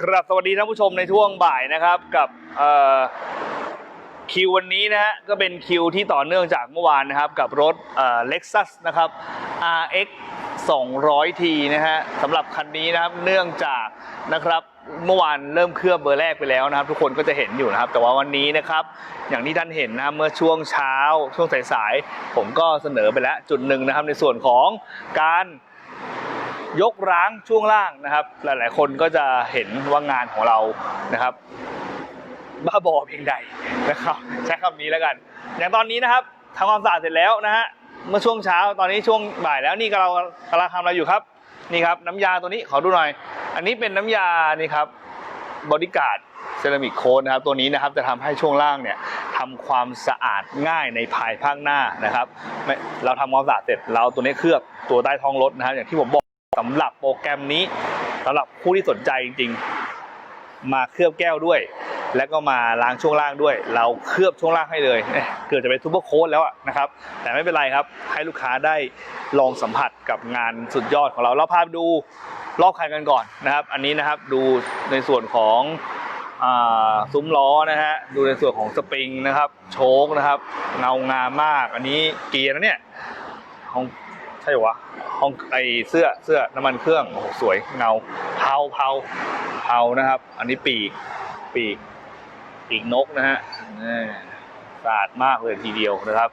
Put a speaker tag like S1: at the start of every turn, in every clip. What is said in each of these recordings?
S1: ครับสวัสดีท่านผู้ชมในช่วงบ่ายนะครับกับคิววันนี้นะฮะก็เป็นคิวที่ต่อเนื่องจากเมื่อวานนะครับกับรถเอ่อ Lexus นะครับ RX 200T นะฮะสำหรับคันนี้นะครับเนื่องจากนะครับเมื่อวานเริ่มเคลือบเบอร์แรกไปแล้วนะครับ ทุกคนก็จะเห็นอยู่นะครับ แต่ว่าวันนี้นะครับ อย่างที่ท่านเห็นนะเมื่อช่วงเช้าช่วงสายๆผมก็เสนอไปแล้วจุดหนึ่งนะครับในส่วนของการ ยกร้างช่วงล่างนะครับ หลาย ๆ คนก็จะเห็นว่างานของเรานะครับบ้าบอเพียงใดนะครับ ใช้คำนี้แล้วกัน อย่างตอนนี้นะครับทำความสะอาดเสร็จแล้วนะฮะเมื่อช่วงเช้าตอนนี้ช่วงบ่ายแล้วนี่เรากำลังทำอะไรอยู่ครับนี่ครับน้ำยาตัวนี้ขอดูหน่อย อันนี้เป็นน้ำยานี่ครับบอดี้การ์ดเซรามิกโค้ดนะครับตัวนี้นะครับจะทำให้ช่วงล่างเนี่ยทำความสะอาดง่ายในภายภาคหน้านะครับเราทำความสะอาดเสร็จเราตัวนี้เคลือบตัวใต้ท้องรถนะครับอย่างที่ผมบอก สำหรับโปรแกรมนี้สำหรับผู้ที่สนใจจริง ๆ มาเคลือบแก้วด้วย แล้วก็มาล้างช่วงล่างด้วย เราเคลือบช่วงล่างให้เลยเอ๊ะเกิดจะเป็นซูเปอร์โค้ดแล้วอะนะครับ แต่ไม่เป็นไรครับ ให้ลูกค้าได้ลองสัมผัสกับงานสุดยอดของเราเราพาไปดูรอบคันกันก่อนนะครับ อันนี้นะครับดูในส่วนของอซุ้มล้อนะฮะดูในส่วนของสปริงนะครับ โชคนะครับ เงางามมาก อันนี้เกียร์นะเนี่ยของ ใช่หวะห้องไอเสื้อเสื้อน้ำมันเครื่องโอ้โหสวยเงาเผาเผาเผานะครับ อันนี้ปีกปีกปีกนกนะฮะสะอาดมากเลยทีเดียวนะครับ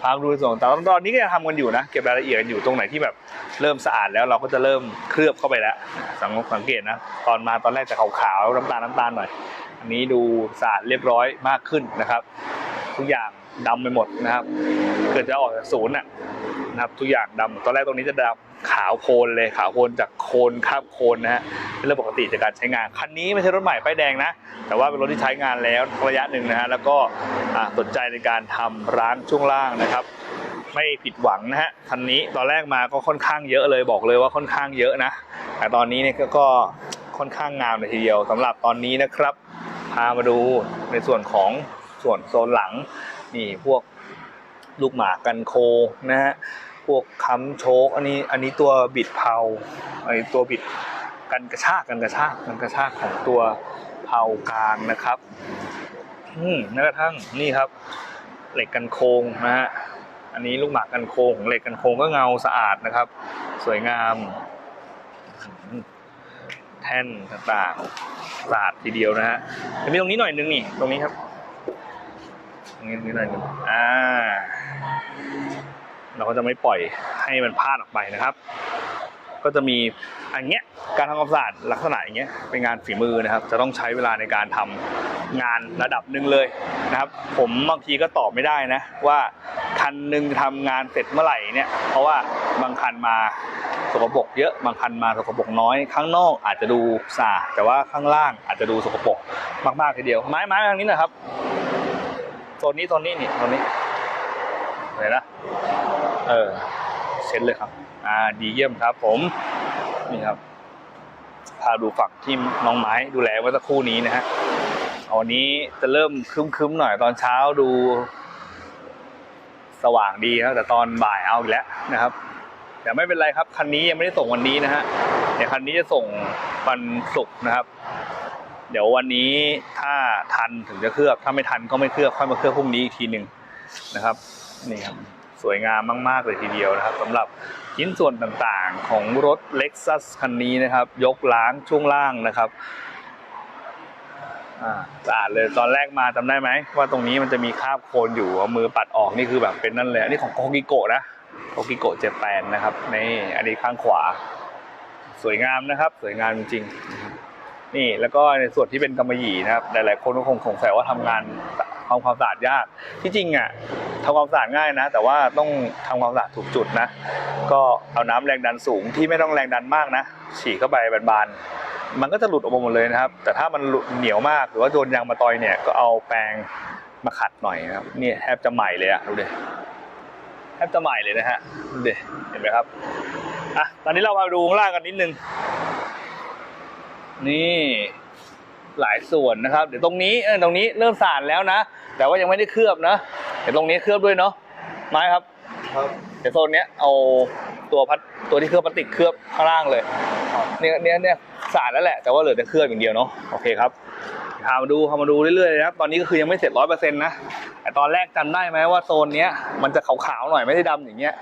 S1: พาดูส่วนของแต่ตอนนี้ก็ยังทำกันอยู่นะ เก็บรายละเอียดกันอยู่ตรงไหนที่แบบเริ่มสะอาดแล้วเราก็จะเริ่มเคลือบเข้าไปแล้ว สังสังเกตนะ ตอนมาตอนแรกจะขาวๆน้ำตาลน้ำตาลหน่อย อันนี้ดูสะอาดเรียบร้อยมากขึ้นนะครับ ทุกอย่างดำไปหมดนะครับ เกิดจะออกจากศูนย์น่ะ นะครับทุกอย่างดำตอนแรกตรงนี้จะดำขาวโพลเลยขาวโพลจากโคลนคาบโคลนนะฮะเป็นเรื่องปกติจากการใช้งาน คันนี้ไม่ใช่รถใหม่ป้ายแดงนะ แต่ว่าเป็นรถที่ใช้งานแล้วระยะหนึ่งนะฮะแล้วก็สนใจในการทำร้านช่วงล่างนะครับไม่ผิดหวังนะฮะคันนี้ตอนแรกมาก็ค่อนข้างเยอะเลยบอกเลยว่าค่อนข้างเยอะนะ แต่ตอนนี้เนี่ยก็ก็ค่อนข้างงามเลยทีเดียวสำหรับตอนนี้นะครับ พามาดูในส่วนของส่วนโซนหลังนี่พวก ลูกหมากันโคนะฮะพวกค้ำโชคอันนี้อันนี้ตัวบิดเพาอันนี้ตัวบิดกันกระชากกันกระชากกันกระชากของตัวเพากลางนะครับอืมแม้กระทั่งนี่ครับ เหล็กกันโคงนะฮะอันนี้ลูกหมากกันโคงของเหล็กกันโคงก็เงาสะอาดนะครับ สวยงามแท่นต่างๆสะอาดทีเดียวนะฮะจะมีตรงนี้หน่อยนึงนี่ตรงนี้ครับตรงนี้นิดหน่อยนึงอ่า เราก็จะไม่ปล่อยให้มันพลาดออกไปนะครับ ก็จะมีอันเงี้ยการทำความสะอาดลักษณะอย่างเงี้ยเป็นงานฝีมือนะครับ จะต้องใช้เวลาในการทำงานระดับหนึ่งเลยนะครับ ผมบางทีก็ตอบไม่ได้นะ ว่าคันหนึ่งทำงานเสร็จเมื่อไหร่เนี่ย เพราะว่าบางคันมาสกปรกเยอะบางคันมาสกปรกน้อย ข้างนอกอาจจะดูสะอาดแต่ว่าข้างล่างอาจจะดูสกปรกมากๆทีเดียว ไม้ไม้ทางนี้นะครับโซนนี้โซนนี้นี่โซนนี้เห็นนะ เออเช็ดเลยครับ อ่าดีเยี่ยมครับผม นี่ครับ พาดูฝั่งที่น้องไม้ดูแลเมื่อสักครู่นี้นะฮะเอาวันนี้จะเริ่มคึ้มๆหน่อยตอนเช้าดู สว่างดีครับแต่ตอนบ่ายเอาอีกแล้วนะครับ แต่ไม่เป็นไรครับ คันนี้ยังไม่ได้ส่งวันนี้นะฮะเดี๋ยวคันนี้จะส่งวันศุกร์นะครับ เดี๋ยววันนี้ถ้าทันถึงจะเคลือบถ้าไม่ทันก็ไม่เคลือบค่อยมาเคลือบพรุ่งนี้อีกทีหนึ่งนะครับนี่ครับ สวยงามมาก ๆ เลยทีเดียวนะครับสำหรับชิ้นส่วนต่างๆของรถ Lexus คันนี้นะครับ ยกล้างช่วงล่างนะครับสะอาดเลยตอนแรกมาจำได้ไหม ว่าตรงนี้มันจะมีคราบโคลนอยู่เอามือปัดออกนี่คือแบบเป็นนั่นเลยอันนี้ของโกกิโกะนะโกกิโกะเจแปนนะครับนี่อันนี้ข้างขวา สวยงามนะครับ สวยงามจริงๆนี่แล้วก็ในส่วนที่เป็นกำมะหยี่นะครับ หลายๆคนก็คงสงสัยว่าทำงาน ทำความสะอาดยาก ที่จริงอะทำความสะอาดง่ายนะ แต่ว่าต้องทำความสะอาดถูกจุดนะ ก็เอาน้ำแรงดันสูงที่ไม่ต้องแรงดันมากนะ ฉีดเข้าไปบานๆ มันก็จะหลุดออกมาหมดเลยนะครับ แต่ถ้ามันหลุดเหนียวมากหรือว่าโดนยางมาตอยเนี่ยก็เอาแปรงมาขัดหน่อยนะครับเนี่ยแทบจะใหม่เลยอะดูดิแทบจะใหม่เลยนะฮะดูดิเห็นไหมครับอะตอนนี้เรามาดูข้างล่างกันนิดนึงนี่ หลายส่วนนะครับ เดี๋ยวตรงนี้เออตรงนี้เริ่มสานแล้วนะ แต่ว่ายังไม่ได้เคลือบนะเดี๋ยวตรงนี้เคลือบด้วยเนาะไม้ครับ
S2: ครับ
S1: เดี๋ยวโซนเนี้ยเอาตัวพัดตัวที่เคลือบพลาสติกเคลือบข้างล่างเลยเนี่ยเนี่ยเนี่ยสะอาดแล้วแหละแต่ว่าเหลือแต่เครื่องอย่างเดียวเนาะโอเคครับพามาดูพามาดูเรื่อยๆเลยนะครับตอนนี้ก็คือยังไม่เสร็จร้อยเปอร์เซ็นต์นะแต่ตอนแรกจำได้ไหมว่าโซนเนี้ยมันจะขาวๆหน่อยไม่ได้ดำอย่างเงี้ย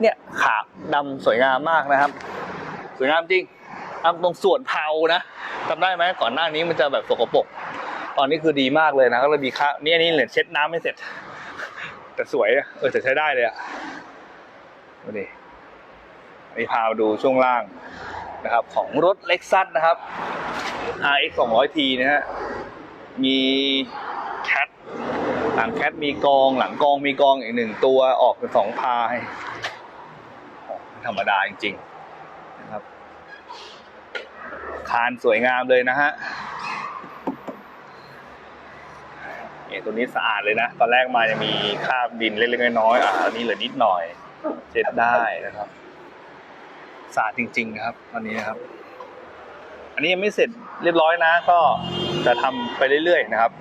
S1: เนี่ยขาวดำสวยงามมากนะครับ สวยงามจริงทำ ตรงส่วนเทานะจำได้ไหมก่อนหน้านี้มันจะแบบสกปรกตอนนี้คือดีมากเลยนะ ก็เลยมีค่านี่อันนี้เหลือเช็ดน้ำไม่เสร็จ แต่สวยเออแต่ใช้ได้เลยอะดูดินี่พาดูช่วงล่างนะครับ ของรถเล็กซัสนะครับ RX 200T นะฮะมีแคทหลังแคทมีกอง หลังกองมีกองอีกหนึ่งตัวออกเป็นสองพายธรรมดาจริงๆนะครับ คานสวยงามเลยนะฮะเนี่ยตัวนี้สะอาดเลยนะ ตอนแรกมาจะมีคราบดินเล็กๆน้อยๆอะอันนี้เหลือนิดหน่อยเช็ดได้นะครับสะอาดจริง ๆ นะครับวันนี้นะครับ อันนี้ยังไม่เสร็จเรียบร้อยนะ ก็จะทำไปเรื่อยๆนะครับ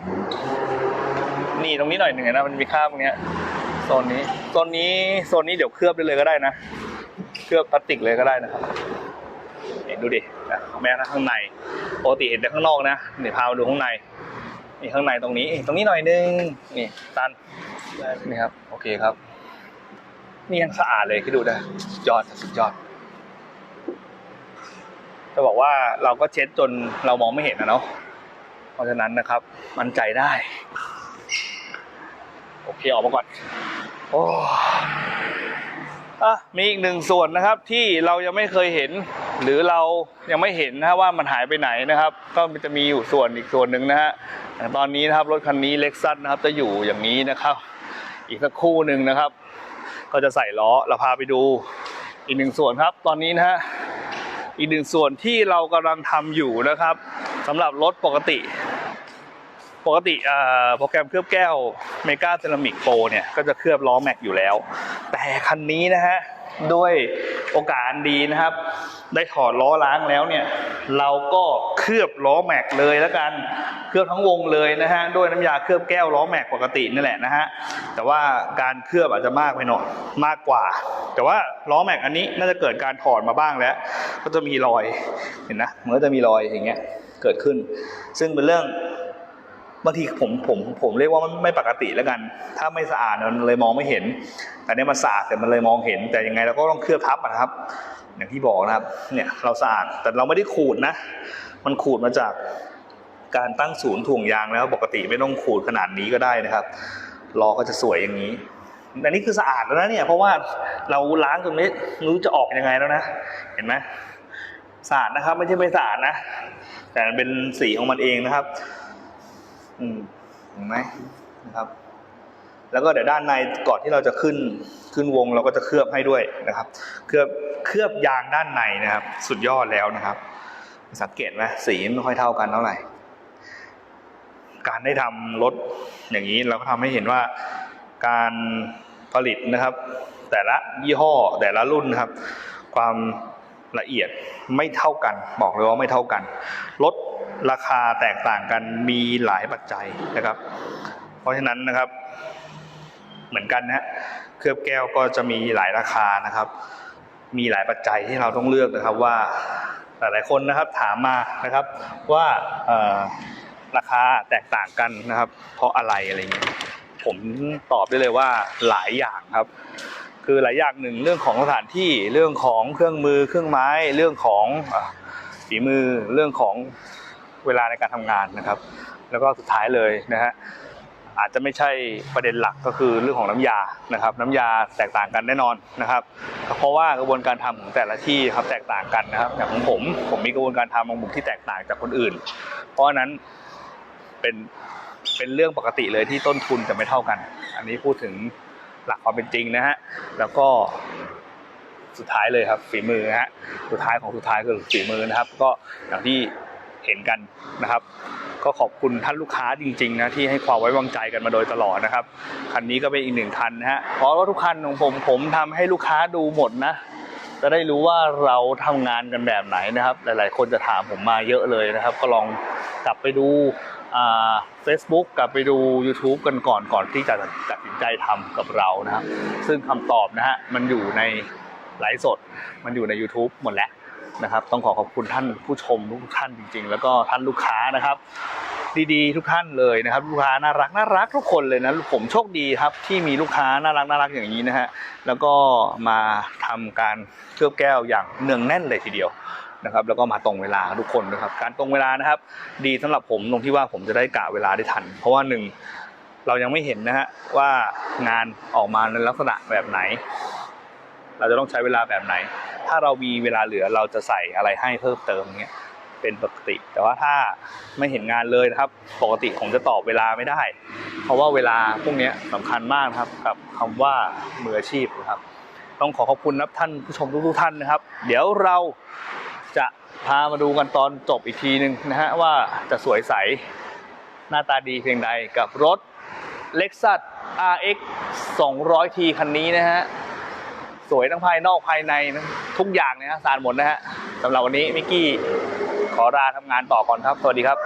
S1: นี่ตรงนี้หน่อยหนึ่งนะมันมีคราบตรงเนี้ยโซนนี้โซนนี้โซนนี้เดี๋ยวเคลือบได้เลยก็ได้นะ เคลือบพลาสติกเลยก็ได้นะครับ เห็นดูดิแม้กระทั่งข้างในปกติเห็นแต่ข้างนอกนะเดี๋ยวพามาดูข้างในนี่ข้างในตรงนี้ตรงนี้หน่อยนึงนี่ตันนี่ครับโอเคครับ นี่ยังสะอาดเลยคิดดูนะยอดสุดยอดจะบอกว่าเราก็เช็ดจนเรามองไม่เห็นนะเนาะเพราะฉะนั้นนะครับมั่นใจได้ โอเคออกมาก่อนโอ้ อะมีอีกหนึ่งส่วนนะครับที่เรายังไม่เคยเห็น หรือเรายังไม่เห็นนะว่ามันหายไปไหนนะครับ ก็จะมีอยู่ส่วนอีกส่วนหนึ่งนะฮะอย่างตอนนี้นะครับรถคันนี้เล็กซัสนะครับจะอยู่อย่างนี้นะครับ อีกสักคู่หนึ่งนะครับ ก็จะใส่ล้อเราพาไปดูอีกหนึ่งส่วนครับ ตอนนี้นะฮะอีกหนึ่งส่วนที่เรากำลังทำอยู่นะครับสำหรับรถปกติ ปกติโปรแกรมเคลือบแก้วเมกาเซรามิกโปรเนี่ยก็จะเคลือบล้อแม็กอยู่แล้ว แต่คันนี้นะฮะด้วยโอกาสดีนะครับ ได้ถอดล้อล้างแล้วเนี่ย เราก็เคลือบล้อแม็กเลยแล้วกัน เคลือบทั้งวงเลยนะฮะ ด้วยน้ำยาเคลือบแก้วล้อแม็กปกตินี่แหละนะฮะ แต่ว่าการเคลือบอาจจะมากไปหน่อยมากกว่า แต่ว่าล้อแม็กอันนี้น่าจะเกิดการถอดมาบ้างแล้ว ก็จะมีรอย เห็นนะมันก็จะมีรอยอย่างเงี้ยเกิดขึ้น ซึ่งเป็นเรื่อง บางทีผมผมผมเรียกว่ามันไม่ปกติแล้วกัน ถ้าไม่สะอาดมันเลยมองไม่เห็น แต่เนี่ยมันสะอาดแต่มันเลยมองเห็น แต่ยังไงเราก็ต้องเคลือบทับนะครับ อย่างที่บอกนะครับ เนี่ยเราสะอาดแต่เราไม่ได้ขูดนะ มันขูดมาจากการตั้งศูนย์ถ่วงยางแล้วปกติไม่ต้องขูดขนาดนี้ก็ได้นะครับล้อก็จะสวยอย่างนี้อันนี้คือสะอาดแล้วนะเนี่ยเพราะว่าเราล้างตรงนี้ไม่รู้จะออกยังไงแล้วนะ เห็นไหมสะอาดนะครับ ไม่ใช่ไม่สะอาดนะ แต่เป็นสีของมันเองนะครับ อืมเห็นไหมนะครับ แล้วก็เดี๋ยวด้านในก่อนที่เราจะขึ้นขึ้นวงเราก็จะเคลือบให้ด้วยนะครับ เคลือบเคลือบยางด้านในนะครับ สุดยอดแล้วนะครับ สังเกตไหมสีไม่ค่อยเท่ากันเท่าไหร่การได้ทำรถอย่างนี้เราก็ทำให้เห็นว่าการผลิตนะครับ แต่ละยี่ห้อแต่ละรุ่นนะครับ ความ ละเอียดไม่เท่ากัน บอกเลยว่าไม่เท่ากันรถราคาแตกต่างกันมีหลายปัจจัยนะครับ เพราะฉะนั้นนะครับ เหมือนกันนะเคลือบแก้วก็จะมีหลายราคานะครับ มีหลายปัจจัยที่เราต้องเลือกนะครับว่าหลายๆคนนะครับถามมานะครับว่าราคาแตกต่างกันนะครับ เพราะอะไรอะไรเงี้ยผมตอบได้เลยว่าหลายอย่างครับ คือหลายอย่างหนึ่งเรื่องของสถานที่เรื่องของเครื่องมือเครื่องไม้เรื่องของฝีมือเรื่องของเวลาในการทำงานนะครับ แล้วก็สุดท้ายเลยนะฮะอาจจะไม่ใช่ประเด็นหลักก็คือเรื่องของน้ำยานะครับ น้ำยาแตกต่างกันแน่นอนนะครับ เพราะว่ากระบวนการทำของแต่ละที่ครับแตกต่างกันนะครับอย่างของผมผมมีกระบวนการทำของผมที่แตกต่างจากคนอื่น เพราะนั้นเป็นเป็นเรื่องปกติเลยที่ต้นทุนจะไม่เท่ากัน อันนี้พูดถึง หลักความเป็นจริงนะฮะแล้วก็สุดท้ายเลยครับฝีมือฮะสุดท้ายของสุดท้ายคือฝีมือนะครับ ก็อย่างที่เห็นกันนะครับ ก็ขอบคุณท่านลูกค้าจริงๆนะที่ให้ความไว้วางใจกันมาโดยตลอดนะครับคันนี้ก็เป็นอีกหนึ่งคันนะฮะเพราะว่าทุกคันของผมผมทำให้ลูกค้าดูหมดนะจะได้รู้ว่าเราทำงานกันแบบไหนนะครับ หลายๆ คนจะถามผมมาเยอะเลยนะครับ ก็ลองกลับไปดู อ่า Facebook กลับไปดู YouTube กันก่อนก่อนที่จะตัดสินใจทำกับเรานะครับ ซึ่งคำตอบนะฮะมันอยู่ในไลฟ์สด มันอยู่ใน YouTube หมดแล้วนะครับ ต้องขอขอบคุณท่านผู้ชมทุกท่านจริง ๆ แล้วก็ท่านลูกค้านะครับ ดีๆ ทุกท่านเลยนะครับ ลูกค้าน่ารักน่ารักทุกคนเลยนะผมโชคดีครับที่มีลูกค้าน่ารักน่ารักอย่างนี้นะฮะแล้วก็มาทำการเคลือบแก้วอย่างเนืองแน่นเลยทีเดียว นะครับแล้วก็มาตรงเวลาทุกคนนะครับการตรงเวลานะครับ ดีสำหรับผมตรงที่ว่าผมจะได้กะเวลาได้ทัน เพราะว่าหนึ่งเรายังไม่เห็นนะฮะว่างานออกมาในลักษณะแบบไหน เราจะต้องใช้เวลาแบบไหน ถ้าเรามีเวลาเหลือเราจะใส่อะไรให้เพิ่มเติมเงี้ยเป็นปกติ แต่ว่าถ้าไม่เห็นงานเลยนะครับ ปกติผมจะตอบเวลาไม่ได้ เพราะว่าเวลาพวกนี้ยสำคัญมากนะครับกับคำว่ามืออาชีพนะครับ ต้องขอขอบคุณนะท่านผู้ชมทุกๆท่านนะครับ เดี๋ยวเรา จะพามาดูกันตอนจบอีกทีหนึ่งนะฮะว่าจะสวยใสหน้าตาดีเพียงใดกับรถ Lexus RX 200T คันนี้นะฮะ สวยทั้งภายนอกภายในนะทุกอย่างนะฮะสารหมดนะฮะสำหรับวันนี้มิกกี้ขอลาทำงานต่อก่อนครับ สวัสดีครับ